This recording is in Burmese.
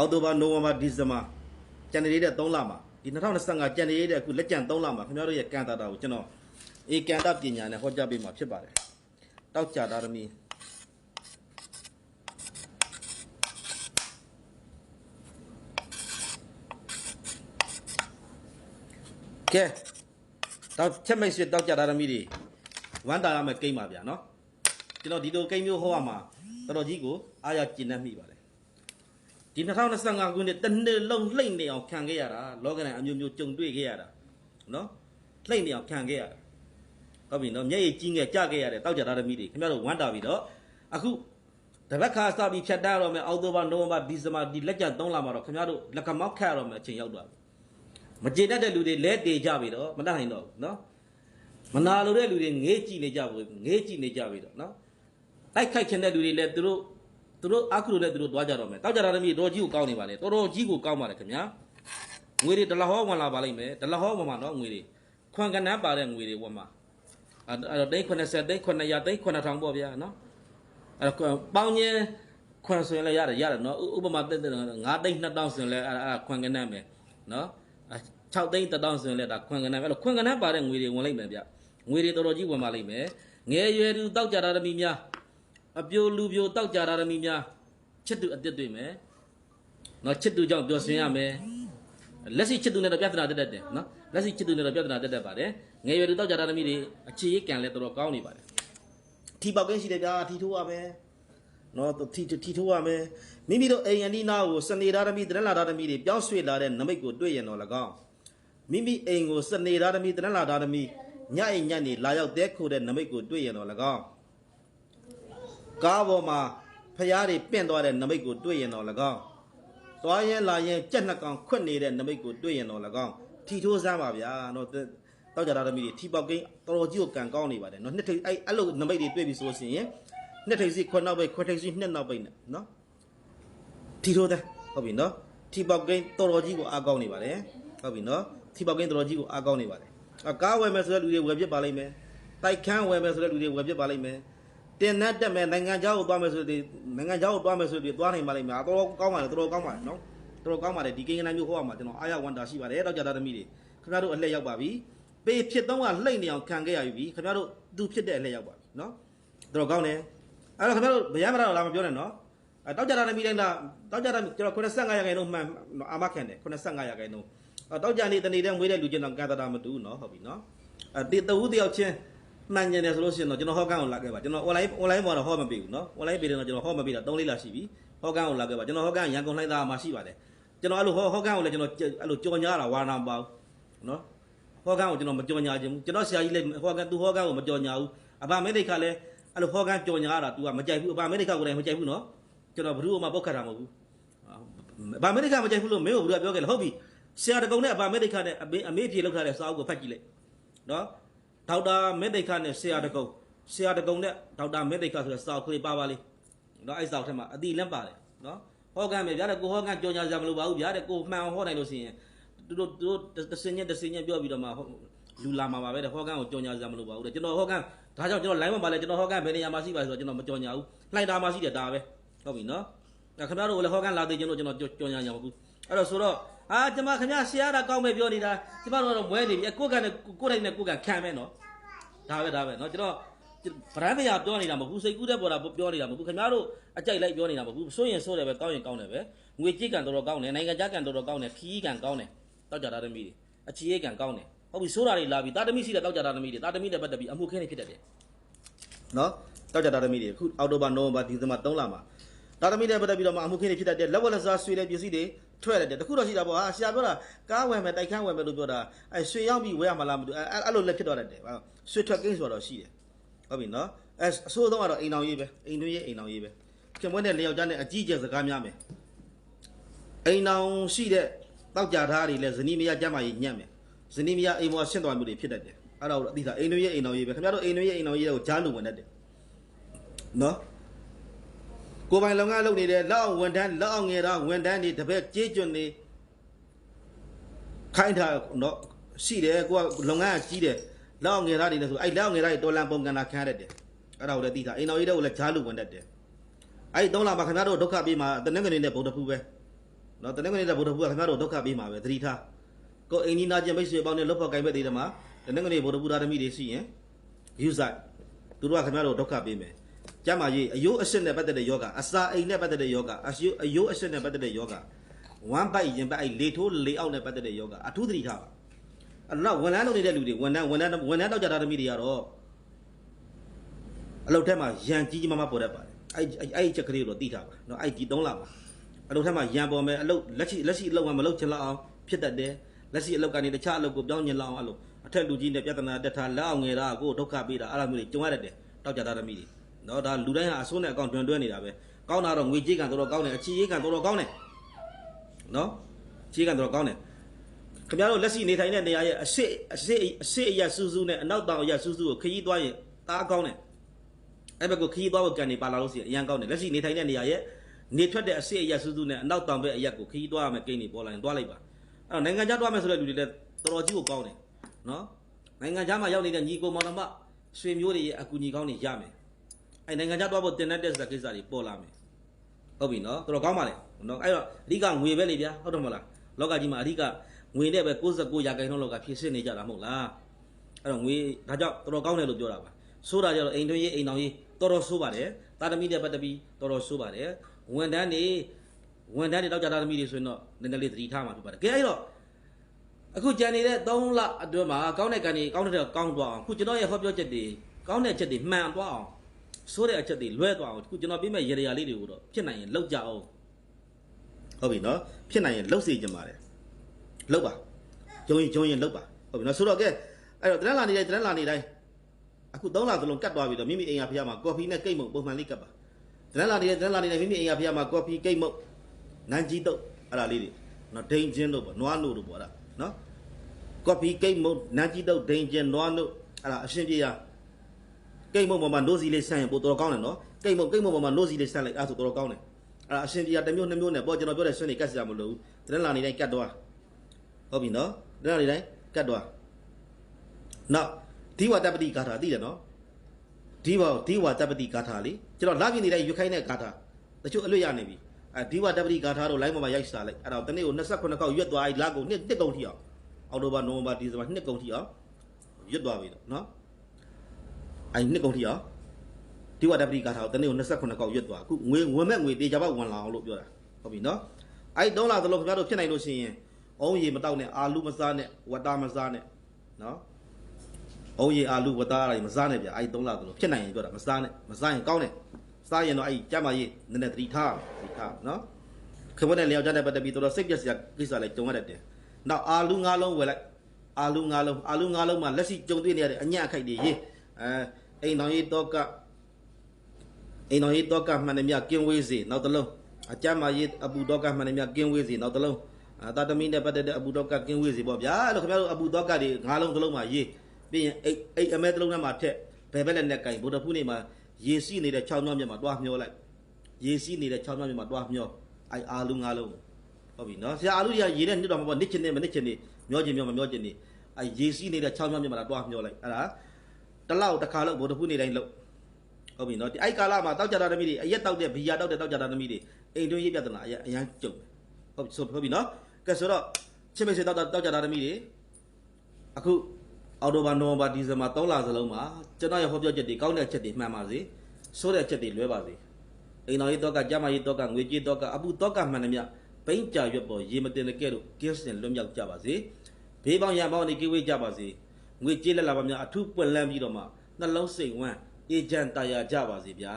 အောက်တိုဘာနိုဝင်ဘာဒီဇင်ဘာကျန်နေတဲ့3လမှာဒီ2025ကျန်နေတဲ့အခုလက်ကျန်3လမှာခင်ဗျားတို့ရဲ့ကန်တာတာကိုကျွန်တော်ဧကန်တပညာနဲ့ဟောကြားပေးမှာဖြစ်ပါတယ်တောက်ကြတာသမီးကဲတောက်ချက်မိတ်ဆွေတောက်ကြတာသမီးတွေဝမ်းတာရမယ်ကိမ့်ပါဗျာနော်ကျွန်တော်ဒီလိုကိမ့်မျိုးဟောရမှာတော်တော်ကြီးကိုအားရကျဉ်းနှံ့မိပါတယ် ဒီ2025ခုနှစ်တစ်နှစ်လုံးလှိမ့်နေအောင်ခံခဲ့ရတာလောကရန်အမျိုးမျိုးကြုံတွေ့ခဲ့ရတာနော်လှိမ့်နေအောင်ခံခဲ့ရတာဟုတ်ပြီနော်မျက်ရည်ကြီးငယ်ကြခဲ့ရတယ်တောက်ကြတာသမီးတွေခင်ဗျားတို့ဝမ်းတာပြီတော့အခုတပတ်ခါစပြီးဖြတ်တန်းရတော့မယ်အောက်တိုဘာနိုဝင်ဘာဒီဇင်ဘာဒီလက်ကျန်3လမှာတော့ခင်ဗျားတို့လက်ကမောက်ခတ်ရတော့မယ်အချိန်ရောက်သွားပြီမကျေတတ်တဲ့လူတွေလဲတေကြပြီတော့မတတ်နိုင်တော့ဘူးနော်မနာလိုတဲ့လူတွေငေးကြည့်နေကြဘူးငေးကြည့်နေကြပြီတော့နော်တိုက်ခိုက်ခြင်းတဲ့လူတွေလည်းသူတို့ သူတို့အခုလိုနဲ့သူတို့သွားကြတော့မယ်တောက်ကြတာသမီးတော်ကြီးကိုကောင်းနေပါလေတော်တော်ကြီးကိုကောင်းပါလေခင်ဗျာငွေတွေဒလဟောဝင်လာပါလိမ့်မယ်ဒလဟောဝင်မှာနော်ငွေတွေခွန်ကနန်းပါတဲ့ငွေတွေဝင်မှာအဲ့အဲ့တော့တိတ်90တိတ်900တိတ်9000ပေါ့ဗျာနော်အဲ့တော့ပေါင်းချင်းခွန်ဆိုရင်လည်းရတယ်ရတယ်နော်ဥဥပမာတက်တဲ့9တိတ်2000ဆိုရင်လည်းအဲ့အဲ့ခွန်ကနန်းမယ်နော်6သိန်း1000ဆိုရင်လည်းဒါခွန်ကနန်းပဲအဲ့တော့ခွန်ကနန်းပါတဲ့ငွေတွေဝင်လိုက်မယ်ဗျငွေတွေတော်တော်ကြီးဝင်ပါလိမ့်မယ်ငယ်ရွယ်သူတောက်ကြတာသမီးများ အပြိုလူပြိုတောက်ကြတာသမီးများချစ်သူအစ်စ်တွေ့မယ်နော်ချစ်သူကြောင့်ပျော်ရွှင်ရမယ်လက်ရှိချစ်သူနဲ့တော့ပြဿနာတက်တတ်တယ်နော်လက်ရှိချစ်သူနဲ့တော့ပြဿနာတက်တတ်ပါတယ်ငယ်ရွယ်သူတောက်ကြတာသမီးတွေအခြေရေးကံလဲတော်တော်ကောင်းနေပါတယ်ထီပေါက်ကင်းရှိတယ်ဗျာထီထိုးရမယ်နော်ထီထီထိုးရမယ်မိမိတို့အိမ်အနီးနားကိုစနေသားသမီးတရလာသားသမီးတွေပြောင်းရွှေ့လာတဲ့နမိတ်ကိုတွေ့ရင်တော့၎င်းမိမိအိမ်ကိုစနေသားသမီးတရလာသားသမီးညအိမ်ညက်နေလာရောက်တဲ့ခိုတဲ့နမိတ်ကိုတွေ့ရင်တော့၎င်း ကားပေါ်မှာဖျားတွေပင့်သွားတဲ့နမိတ်ကိုတွေ့ရင်တော့၎င်းသွားရင်လာရင်ကြက်နှစ်ကောင်ခွတ်နေတဲ့နမိတ်ကိုတွေ့ရင်တော့၎င်းထီထိုးစမ်းပါဗျာနော်တောက်ကြတာသမီးတွေထီပေါက်ကင်းတော်တော်ကြီးကိုကန်ကောင်းနေပါတယ်နော်နှစ်ထိပ်အဲ့အဲ့လိုနမိတ်တွေတွေ့ပြီဆိုလို့ရှိရင်နှစ်ထိပ်စီခွတ်နောက်ပိတ်ခွတ်ထိပ်စီနှစ်နောက်ပိတ်နဲ့နော်ထီထိုးတဲ့ဟုတ်ပြီနော်ထီပေါက်ကိန်းတော်တော်ကြီးကိုအားကောင်းနေပါတယ်ဟုတ်ပြီနော်ထီပေါက်ကိန်းတော်တော်ကြီးကိုအားကောင်းနေပါတယ်အကားဝယ်မယ်ဆိုတဲ့လူတွေဝယ်ပြစ်ပါလိမ့်မယ်တိုက်ခန်းဝယ်မယ်ဆိုတဲ့လူတွေဝယ်ပြစ်ပါလိမ့်မယ် တင်နဲ့တက်မယ်နိုင်ငံခြားကိုသွားမယ်ဆိုတဲ့နိုင်ငံခြားကိုသွားမယ်ဆိုတဲ့သွားနိုင်ပါလိမ့်မယ်တော်တော်ကောင်းပါတယ်တော်တော်ကောင်းပါတယ်နော်တော်တော်ကောင်းပါတယ်ဒီကိန်းကနမျိုးဟောရမှာကျွန်တော်အားရဝန်တာရှိပါတယ်တော့ကြတာသမီးတွေခင်ဗျားတို့အလှည့်ရောက်ပါပြီပေဖြစ်တော့ကလှိမ့်နေအောင်ခံခဲ့ရပြီခင်ဗျားတို့သူဖြစ်တဲ့အလှည့်ရောက်ပါပြီနော်တော်တော်ကောင်းတယ်အဲ့တော့ခင်ဗျားတို့ဗျာမရတော့လာမပြောနဲ့နော် အဲတောက်ကြတာနဲ့မိတိုင်းလားတောက်ကြတာကျွန်တော်85ရာခိုင်နှုန်းမှန်အာမခံတယ်85ရာခိုင်နှုန်းအဲတောက်ကြနေတနေတဲ့မွေးတဲ့လူချင်းတော့ကံတတာမတူဘူးเนาะဟုတ်ပြီเนาะအဲတဝူးတယောက်ချင်း မှန်ကျင်တယ်ဆိုလို့ရှိရင်တော့ကျွန်တော်ဟောကန်းကိုလာခဲ့ပါကျွန်တော် online online ပေါ်တော့ဟောမပေးဘူးเนาะ online ပေးတယ်တော့ကျွန်တော်ဟောမပေးတာ3လေးလာရှိပြီဟောကန်းကိုလာခဲ့ပါကျွန်တော်ဟောကန်းရန်ကုန်လှိုင်းသားမှာရှိပါတယ်ကျွန်တော်အဲ့လိုဟောဟောကန်းကိုလည်းကျွန်တော်အဲ့လိုကြော်ညာတာဝါနာမပါဘူးเนาะဟောကန်းကိုကျွန်တော်မကြော်ညာခြင်းဘူးကျွန်တော်ဆရာကြီးလည်းဟောကန်းသူဟောကန်းကိုမကြော်ညာဘူးအဘာမဲဒိတ်ခါလည်းအဲ့လိုဟောကန်းကြော်ညာတာ तू ကမကြိုက်ဘူးအဘာမဲဒိတ်ခါကိုလည်းမကြိုက်ဘူးเนาะ ကျွန်တော်ဘ누구မှပုတ်ခတ်တာမဟုတ်ဘူး။ဗာမေရိကမကြိုက်ဘူးလို့မင်းကဘ누구ပြောခဲ့လဲဟုတ်ပြီ။ဆရာတကုံနဲ့ဗာမေရိကနဲ့အမေအမေဖြေလောက်ထားတဲ့စာအုပ်ကိုဖတ်ကြည့်လိုက်။နော်။ ဒေါက်တာမေဒိခနဲ့ဆရာတကုံဆရာတကုံနဲ့ဒေါက်တာမေဒိခဆိုတဲ့စာအုပ်ကလေးပါပါလေး။နော်အဲ့စာအုပ်ထဲမှာအတိလန်းပါတယ်နော်။ဟောကန်မယ်ဗျာတဲ့ကိုဟောကန်ကြော်ညာစရာမလိုပါဘူးဗျာတဲ့ကိုမှန်အောင်ဟောနိုင်လို့ရှိရင်သူတို့သူတို့တစင်ညက်တစင်ညက်ပြောပြီးတော့မှလူလာမှာပါပဲတဲ့ဟောကန်ကိုကြော်ညာစရာမလိုပါဘူးတဲ့ကျွန်တော်ဟောကန်ဒါကြောင့်ကျွန်တော် line မှာပါလဲကျွန်တော်ဟောကန်ဘယ်နေရာမှာရှိပါဆိုတော့ကျွန်တော်မကြော်ညာဘူး။လှိုင်တာမှာရှိတယ်ဒါပဲ။ဟုတ်ပြီနော်။ဒါခင်ဗျားတို့လည်းဟောကန်လာသေးခြင်းလို့ကျွန်တော်ကြော်ညာညာမဟုတ်ဘူး။အဲ့တော့ဆိုတော့ အာကျွန်မခင်ဗျားဆရာတာကောင်းမဲ့ပြောနေတာကျွန်မတို့တော့မွဲနေပြီအကိုကန်နဲ့ကိုတိုင်းနဲ့ကိုကန်ခံမဲ့နော်။ဒါပဲဒါပဲနော်ကျွန်တော်ဗရန်မယာပြောနေတာမဟုတ်ဘူးစိတ်ကူးတဲ့ပေါ်တာပြောနေတာမဟုတ်ဘူးခင်ဗျားတို့အကြိုက်လိုက်ပြောနေတာမဟုတ်ဘူးစိုးရင်စိုးတယ်ပဲကောင်းရင်ကောင်းတယ်ပဲငွေကြည့်ကန်တော်တော်ကောင်းတယ်နိုင်ငံခြားကန်တော်တော်ကောင်းတယ်ခီးကန်ကောင်းတယ်တောက်ကြတာသမီးတွေအချီရေးကန်ကောင်းတယ်ဟုတ်ပြီစိုးတာတွေလာပြီတာသမီရှိတဲ့တောက်ကြတာသမီးတွေတာသမီနဲ့ပတ်သက်ပြီးအမှုခင်းနေဖြစ်တတ်တယ်နော်တောက်ကြတာသမီးတွေအခုအောက်တိုဘာနိုဝင်ဘာဒီဇင်ဘာ3လမှာတာသမီနဲ့ပတ်သက်ပြီးတော့မှအမှုခင်းနေဖြစ်တတ်တယ်လက်ဝက်လက်စားဆွေတဲ့ပစ္စည်းတွေ ထွက်ရတယ်တခုတော့ရှိတာပေါ့ဟာဆရာပြောတာကားဝယ်မယ်တိုက်ခန်းဝယ်မယ်လို့ပြောတာအဲဆွေရောက်ပြီးဝယ်ရမှာလားမသိဘူးအဲအဲ့လိုလက်ဖြစ်သွားတတ်တယ်ဆွေထွက်ကင်းဆိုတော့ရှိတယ်ဟုတ်ပြီနော်အဲအဆိုးဆုံးကတော့အိမ်တော်ရေးပဲအိမ်တွင်းရေးအိမ်တော်ရေးပဲခင်မွန်းတဲ့လေယောက်ျားနဲ့အကြီးကျယ်စကားများမယ်အိမ်တော်ရှိတဲ့တောက်ကြထားတွေလည်းဇနီးမယားကြမ်းမာရေးညံ့မယ်ဇနီးမယားအိမ်ပေါ်ဆင့်သွားမှုတွေဖြစ်တတ်တယ်အဲ့ဒါကိုအသိသားအိမ်တွင်းရေးအိမ်တော်ရေးပဲခင်ဗျားတို့အိမ်တွင်းရေးအိမ်တော်ရေးကိုကြားလို့ဝင်တတ်တယ်နော် ကိုယ်ပိုင်လုပ်ငန်းလုပ်နေတဲ့လက်အောင်ဝန်ထမ်းလက်အောင်ငယ်သားဝန်ထမ်းတွေတပည့်ကြေးကျွန်းတွေခိုင်းထားနော်ရှိတယ်ကိုကလုပ်ငန်းကကြီးတယ်လက်အောင်ငယ်သားတွေလည်းဆိုအဲ့လက်အောင်ငယ်သားတွေတော်လန်ပုံကန်တာခံရတတ်တယ်အဲ့ဒါကိုလည်းသိတာအိမ်တော်ရေးတဲ့ကိုလည်းကြားလို့ဝင်တတ်တယ်အဲ့ဒီသုံးလမှာခင်ဗျားတို့ဒုက္ခပြေးမှာတနင်္ဂနွေနဲ့ဗုဒ္ဓဖူးပဲနော်တနင်္ဂနွေနေ့ဗုဒ္ဓဘုရားခင်ဗျားတို့ဒုက္ခပေးမှာပဲသတိထားကိုအိမ်နီးနာချင်းမိတ်ဆွေပေါင်းနဲ့လွတ်ဖို့ကိုင်ပဲသေးတယ်မှာတနင်္ဂနွေဗုဒ္ဓဘုရားသမီးတွေရှိရင်ယူဆိုင်သူတို့ကခင်ဗျားတို့ဒုက္ခပေးမယ် ကျမ်းမာရေးအယိုးအရှစ်နဲ့ပတ်သက်တဲ့ယောဂအစာအိမ်နဲ့ပတ်သက်တဲ့ယောဂအယိုးအယိုးအရှစ်နဲ့ပတ်သက်တဲ့ယောဂဝမ်ပိုက်ရင်ပိုက်လေထိုးလေအောက်နဲ့ပတ်သက်တဲ့ယောဂအထူးသတိထားပါအဲ့တော့ဝန်ထမ်းလုပ်နေတဲ့လူတွေဝန်ထမ်းဝန်ထမ်းဝန်ထမ်းတော့ကြတာသမီးတွေကတော့အလုပ်ထက်မှာရန်ကြီးကြီးမားမားပေါ်တတ်ပါတယ်အဲ့အဲ့အဲ့ချက်ကလေးကိုတော့သိထားပါနော်အဲ့ဒီ3လပါအလုပ်ထက်မှာရန်ပေါ်မယ်အလုပ်လက်ရှိလက်ရှိအလုပ်မှာမလုပ်ချင်လောက်အောင်ဖြစ်တတ်တယ်လက်ရှိအလုပ်ကနေတခြားအလုပ်ကိုပြောင်းကျင်လောက်အောင်အဲ့လိုအထက်လူကြီးနဲ့ပြဿနာတက်ထားလက်အောင်ငယ်တာကိုဒုက္ခပေးတာအဲ့လိုမျိုးတွေကြုံရတတ်တယ်တောက်ကြတာသမီးတွေ နော်ဒါလူတိုင်းဟာအစိုးနဲ့အကောင့်တွင်တွဲနေတာပဲကောင်းတာတော့ငွေကြေးကန်တော်တော်ကောင်းတယ်အချီရေးကန်တော်တော်ကောင်းတယ်နော်ချီးကန်တော်တော်ကောင်းတယ်ခင်ဗျားတို့လက်ရှိနေထိုင်တဲ့နေရာရဲ့အရှိအရှိအရှိအရစူးစူးနဲ့အနောက်တောင်အရစူးစူးကိုခရီးသွားရင်တအားကောင်းတယ်အဲ့ဘက်ကိုခရီးသွားဖို့ကန်နေပါလာလို့ရှိရင်အရန်ကောင်းတယ်လက်ရှိနေထိုင်တဲ့နေရာရဲ့နေထွက်တဲ့အရှိအရစူးစူးနဲ့အနောက်တောင်ဘက်အရက်ကိုခရီးသွားရမယ်ကိန်းနေပေါ်လာရင်သွားလိုက်ပါအဲ့တော့နိုင်ငံခြားသွားမယ်ဆိုတဲ့လူတွေလည်းတော်တော်ကြီးကိုကောင်းတယ်နော်နိုင်ငံခြားမှာရောက်နေတဲ့ညီကိုမောင်နှမဆွေမျိုးတွေရဲ့အကူအညီကောင်းတွေရမယ် အဲ့နိုင်ငံခြားသွားဖို့တင်တဲ့စကိစ္စတွေပေါ်လာမယ်ဟုတ်ပြီနော်တော်တော်ကောင်းပါလေနော်အဲ့တော့အဓိကငွေပဲလေဗျာဟုတ်တယ်မဟုတ်လားလောကကြီးမှာအဓိကငွေနဲ့ပဲ69ရာခိုင်နှုန်းလောက်ကဖြစ်စစ်နေကြတာမဟုတ်လားအဲ့တော့ငွေဒါကြောင့်တော်တော်ကောင်းတယ်လို့ပြောတာပါဆိုးတာကြတော့အိမ်တွင်းရေးအိမ်တော်ရေးတော်တော်ဆိုးပါတယ်တာသမီနဲ့ပတ်သက်ပြီးတော်တော်ဆိုးပါတယ်ဝန်တန်းနေဝန်တန်းတွေတောက်ကြတာသမီတွေဆိုရင်တော့နည်းနည်းလေးသတိထားမှာဖြစ်ပါတယ်ကဲအဲ့တော့အခုကြံနေတဲ့3လအတွင်းမှာကောင်းတဲ့ကံတွေကောင်းတဲ့ကောင်းသွားအောင်အခုကျွန်တော်ရဲ့ဟောပြောချက်တွေကောင်းတဲ့ချက်တွေမှန်သွားအောင် ဆိုးတဲ့အချက်တွေလွဲသွားအောင်ခုကျွန်တော်ပြမဲ့ရေရာလေးတွေကိုတော့ဖြစ်နိုင်ရင်လောက်ကြအောင်ဟုတ်ပြီနော်ဖြစ်နိုင်ရင်လောက်စေချင်ပါတယ်လောက်ပါဂျုံရင်ဂျုံရင်လောက်ပါဟုတ်ပြီနော်ဆိုတော့ကဲအဲ့တော့တရန်လာနေတိုင်းတရန်လာနေတိုင်းအခု3လသလုံးကတ်သွားပြီတော့မိမိအိမ်ရဖျားမှာကော်ဖီနဲ့ကိတ်မုတ်ပုံမှန်လေးကတ်ပါတရန်လာနေတိုင်းတရန်လာနေတိုင်းမိမိအိမ်ရဖျားမှာကော်ဖီကိတ်မုတ်နန်းကြီးတုတ်အဲ့ဒါလေးတွေနော်ဒိန်ချင်းတို့ပေါ့နွားနို့တို့ပေါ့အဲ့ဒါနော်ကော်ဖီကိတ်မုတ်နန်းကြီးတုတ်ဒိန်ချင်းနွားနို့အဲ့ဒါအရှင်းပြေရ ကိတ်မုံပေါ်မှာနိုးစီလေးဆန့်ရင်ပိုတော်ကောင်းတယ်နော်ကိတ်မုံကိတ်မုံပေါ်မှာနိုးစီလေးဆန့်လိုက်အဲ့ဒါဆိုတော်တော်ကောင်းတယ်အဲ့ဒါအရှင်တရားတစ်မျိုးနှစ်မျိုးနဲ့ပေါ့ကျွန်တော်ပြောတဲ့ဆွင့်နေကတ်စရာမလိုဘူးတရက်လာနေတိုင်းကတ်သွားဟုတ်ပြီနော်တရက်လာနေတိုင်းကတ်သွားနောက်ဒီဝတ္တပတိဂါထာသိတယ်နော်ဒီဝဒီဝတ္တပတိဂါထာလေကျွန်တော်လာပြနေတိုင်းရွခိုင်းတဲ့ဂါထာတချို့အလွတ်ရနေပြီအဲဒီဝတ္တပတိဂါထာတို့လိုင်းပေါ်မှာရိုက်စားလိုက်အဲ့တော့တနေ့ကို28ခေါက်ရွတ်သွားပြီလာကုန်နှစ်တစ်ကုန်ထိအောင်အောက်တိုဘာနိုဝင်ဘာဒီဇင်ဘာနှစ်ကုန်ထိအောင်ရွတ်သွားပြီတော့နော် အဲ့နှစ်ကုန်ထိအောင်ဒီဝတ္တပတိကာထာကိုတနေ့ကို28ကောက်ရွတ်သွားအခုငွေဝင်မဲ့ငွေတေချာပေါက်ဝင်လာအောင်လို့ပြောတာဟုတ်ပြီနော်အဲ့တုံးလာသလိုခင်ဗျားတို့ဖြစ်နိုင်လို့ရှိရင်အုံးရီမတောက်နဲ့အာလူမစားနဲ့ဝတ္တာမစားနဲ့နော်အုံးရီအာလူဝတ္တာတွေမစားနဲ့ဗျအဲ့တုံးလာသလိုဖြစ်နိုင်ရင်ပြောတာမစားနဲ့မစားရင်ကောင်းတယ်စားရင်တော့အဲ့ကြမ်းပါရေးနည်းနည်းသတိထားသတိထားနော်ခင်ဗျားနဲ့လျောက်ကြတဲ့ပတ်သက်ပြီးတော်တော်စိတ်ပြက်စရာကိစ္စလည်းကြုံရတတ်တယ်နောက်အာလူငါးလုံးဝယ်လိုက်အာလူငါးလုံးအာလူငါးလုံးမှာလက်ရှိကြုံတွေ့နေရတဲ့အညံ့အခိုက်တွေရေးအဲ အိမ်တော်ရေးတော့ကအိမ်တော်ရေးတော့ကမှန်တယ်မြကင်းဝေးစေနောက်တစ်လုံးအကြမ်းမာရေးအပူတော့ကမှန်တယ်မြကင်းဝေးစေနောက်တစ်လုံးအာတာသမီနဲ့ပတ်သက်တဲ့အပူတော့ကကင်းဝေးစေပေါ့ဗျာအဲ့လိုခင်ဗျားတို့အပူတော့ကတွေငါးလုံးတစ်လုံးမှာရေးပြီးရင်အိတ်အိတ်အမဲတစ်လုံးထဲမှာထက်ဘယ်ဘက်လက်နဲ့ကင်ဗုဒ္ဓဖူးနေမှာရေစီးနေတဲ့6မြောက်မြတ်မှာတွားမျောလိုက်ရေစီးနေတဲ့6မြောက်မြတ်မှာတွားမျောအဲ့အာလူငါးလုံးဟုတ်ပြီနော်ဆရာအာလူတွေကရေနဲ့နှစ်တော်မှာပေါ့နစ်ချင်နေမနစ်ချင်နေမျောချင်မျောမမျောချင်နေအဲ့ရေစီးနေတဲ့6မြောက်မြတ်မှာတွားမျောလိုက်အဲ့ဒါ တစ်လောက်တစ်ခါလောက်ဗုဒ္ဓဖူးနေတိုင်းလောက်ဟုတ်ပြီနော်ဒီအဲ့ကာလမှာတောက်ကြတာသမီးတွေအရက်တောက်တဲ့ဘီယာတောက်တဲ့တောက်ကြတာသမီးတွေအိမ်တွင်းရေးပြဿနာအရက်အရန်ကြုံတယ်ဟုတ်ဆိုဟုတ်ပြီနော်ကဲဆိုတော့ချင်းမေစေတောက်တာတောက်ကြတာသမီးတွေအခုအော်တိုဘာနိုဝင်ဘာဒီဇင်ဘာ3လစလုံးမှာကျွန်တော်ရဲ့ဟောပြောချက်တွေကောင်းတဲ့ချက်တွေမှန်ပါစေဆိုးတဲ့ချက်တွေလွဲပါစေအိမ်တော်ရေးတော့ကကြမ်းမာရေးတော့ကငွေကြေးတော့ကအပူတော့ကမှန်တယ်မြဘိန်းကြာရွက်ပေါ်ရေမတင်တဲ့ကဲ့သို့ကင်းစင်လွတ်မြောက်ကြပါစေဘေးပေါင်းရံပေါင်းနေကိဝေးကြပါစေ ငွေကြေးလက်လာပါများအထုပွင့်လန်းပြီးတော့မှနှလုံးစိတ်ဝမ်းအေဂျင့်တာယာကြပါစေဗျာ